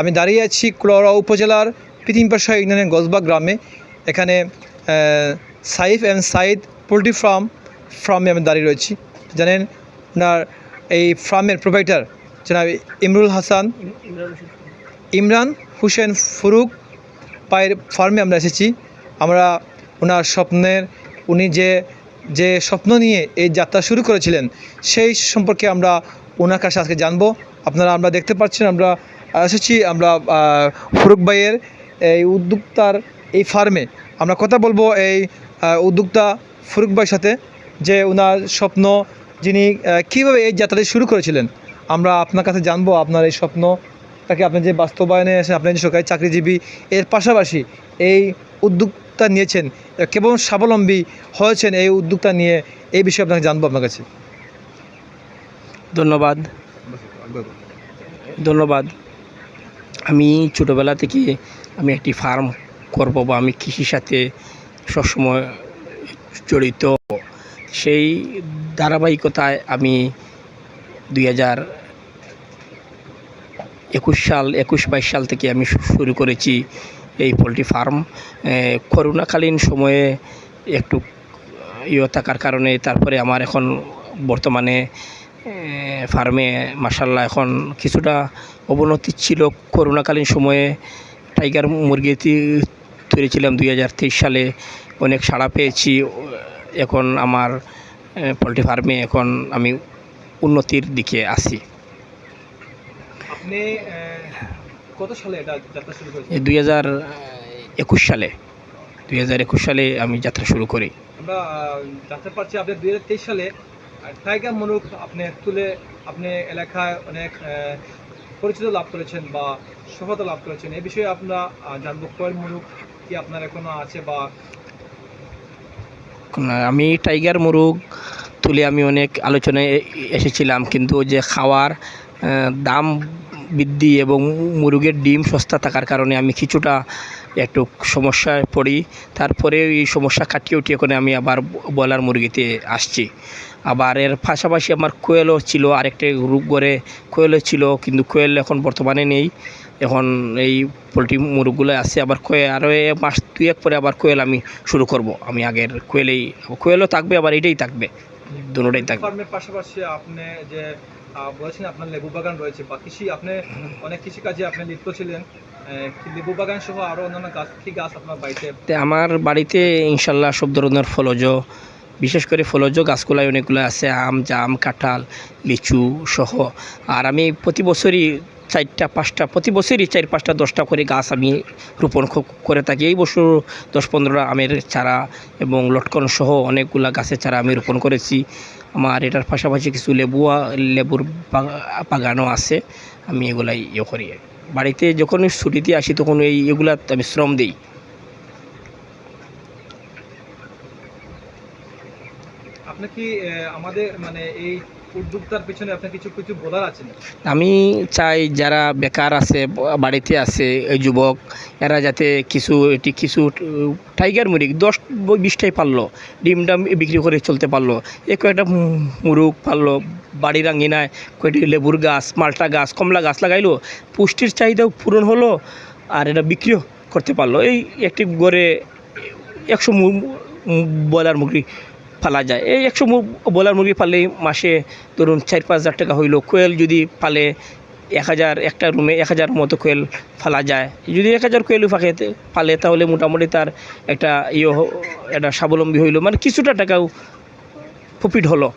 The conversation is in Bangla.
আমি দাঁড়িয়ে আছি কুলাউড়া উপজেলার পিতিমপাশা ইউনিয়নের গজবা গ্রামে। এখানে Saif and Sayeed poultry farm, ফার্মে আমি দাঁড়িয়ে রয়েছি। জানেন, ওনার এই ফার্মের প্রোভাইডার জনাব ইমরুল হাসান। ইমরান হুসেন ফুরুক পায়ের ফার্মে আমরা এসেছি। আমরা ওনার স্বপ্নের, উনি যে যে স্বপ্ন নিয়ে এই যাত্রা শুরু করেছিলেন, সেই সম্পর্কে আমরা ওনার কাছে আজকে জানব। আপনারা আমরা দেখতে পাচ্ছেন, আমরা এসেছি আমরা ফুরুক ভাইয়ের এই উদ্যোক্তার এই ফার্মে। আমরা কথা বলব এই উদ্যোক্তা ফুরুক ভাইয়ের সাথে যে ওনার স্বপ্ন যিনি কীভাবে এই যাত্রাটি শুরু করেছিলেন। আমরা আপনার কাছে জানব আপনার এই স্বপ্ন তাকে আপনি যে বাস্তবায়নে এসে আপনি যে সরকারি চাকরিজীবী এর পাশাপাশি এই উদ্যোক্তা নিয়েছেন কেবল স্বাবলম্বী হয়েছেন এই উদ্যোক্তা নিয়ে এই বিষয়ে আপনাকে জানব আপনার কাছে। ধন্যবাদ। ধন্যবাদ। আমি ছোটোবেলা থেকে আমি একটি ফার্ম করব বা আমি কৃষির সাথে সবসময় জড়িত। সেই ধারাবাহিকতায় আমি দুই হাজার একুশ সাল, একুশ বাইশ সাল থেকে আমি শুরু করেছি এই পোলট্রি ফার্ম করোনাকালীন সময়ে একটু ইয়ে থাকার কারণে তারপরে আমার এখন বর্তমানে ফার্মে মাসাল্লাহ এখন কিছুটা অবনতি ছিল। করোনাকালীন সময়ে টাইগার মুরগি তুলেছিলাম দুই হাজার তেইশ সালে। অনেক সাড়া পেয়েছি। এখন আমার পোলট্রি ফার্মে এখন আমি উন্নতির দিকে আছি। করেছেন? দুই হাজার একুশ সালে। দুই হাজার একুশ সালে আমি যাত্রা শুরু করি। আমরা জানতে পারছি আপনি দুই হাজার তেইশ সালে। টাইগার মুরুখ আপনি তুলে আপনি এলাকায় অনেক পরিচিত লাভ করেছেন বা সফলতা লাভ করেছেন। এই বিষয়ে আমরা জানব কয়েল মুরুখ কি আপনার এখনও আছে বা আমি টাইগার মুরগ তুলে আমি অনেক আলোচনায় এসেছিলাম, কিন্তু যে খাওয়ার দাম বৃদ্ধি এবং মুরগের ডিম সস্তা থাকার কারণে আমি কিছুটা একটু সমস্যায় পড়ি। তারপরে এই সমস্যা কাটিয়ে উঠিয়ে করে আমি আবার ব্রয়লার মুরগিতে আসছি। আবার এর পাশাপাশি আমার কোয়েলও ছিল আরেকটা রূপ করে কোয়েলও ছিল কিন্তু কোয়েল এখন বর্তমানে নেই। এখন এই পোলট্রি মুরগগুলো আছে আবার কোয়েল আরও মাস দুই এক পরে আবার কোয়েল আমি শুরু করব। আমি আগের কোয়েলেই কোয়েলও থাকবে আবার এটাই থাকবে দুটোটাই থাকবে। পাশাপাশি আপনি যে বলেছেন আপনার লেবু বাগান রয়েছে বা কৃষি আপনি অনেক কৃষি কাজে আপনি লিপ্ত ছিলেন লেবু বাগান সহ আরও অন্যান্য গাছ কি গাছ আপনার বাড়িতে? আমার বাড়িতে ইনশাল্লাহ সব ধরনের ফলজ বিশেষ করে ফলজ গাছগুলাই অনেকগুলো আছে, আম, জাম, কাঁঠাল, লিচু সহ। আর আমি প্রতি বছরই চারটা, পাঁচটা, প্রতি বছরই চার, পাঁচটা, দশটা করে গাছ আমি রোপণ করে থাকি। এই বছর দশ পনেরোটা আমের চারা এবং লটকন সহ অনেকগুলা গাছের চারা আমি রোপণ করেছি। আমার এটার পাশাপাশি কিছু লেবু লেবুর বাগানও আছে। আমি এগুলাই ইয়ে করি। বাড়িতে যখন ছুটিতে আসি তখন এই এগুলা আমি শ্রম দিই। আপনি কি আমাদের মানে এই উদ্যোক্তার আপনার কিছু কিছু বলার আছে আমি চাই যারা বেকার আছে বাড়িতে আছে, এই যুবক, এরা যাতে কিছু, এটি কিছু টাইগার মুরগি, দশ, বিশটাই পারল ডিমটা বিক্রি করে চলতে পারল, এ কয়েকটা মুরগ পারল, বাড়ির আঙ্গিনায় কয়েকটি লেবুর গাছ, মালটা গাছ, কমলা গাছ লাগাইলো, পুষ্টির চাহিদাও পূরণ হলো, আর এটা বিক্রিও করতে পারল। এই একটি গড়ে একশো ব্রয়লার মুরগি পালা যায়। এই একশো বলার মুরগি পালে মাসে ধরুন চার পাঁচ হাজার টাকা হইল। কোয়েল যদি পালে এক হাজার, একটা রুমে এক হাজার মতো কোয়েল ফালা যায়। যদি এক হাজার কোয়েল ফাঁকে ফালে, তাহলে মোটামুটি তার একটা ইয়ে একটা স্বাবলম্বী হইল। মানে কিছুটা টাকাও প্রফিট হলো।